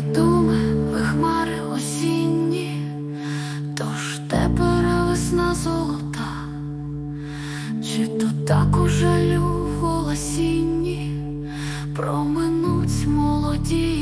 думи, хмари осінні, тож тепер весна золота, чи то так у жалю голосінні проминуть молоді.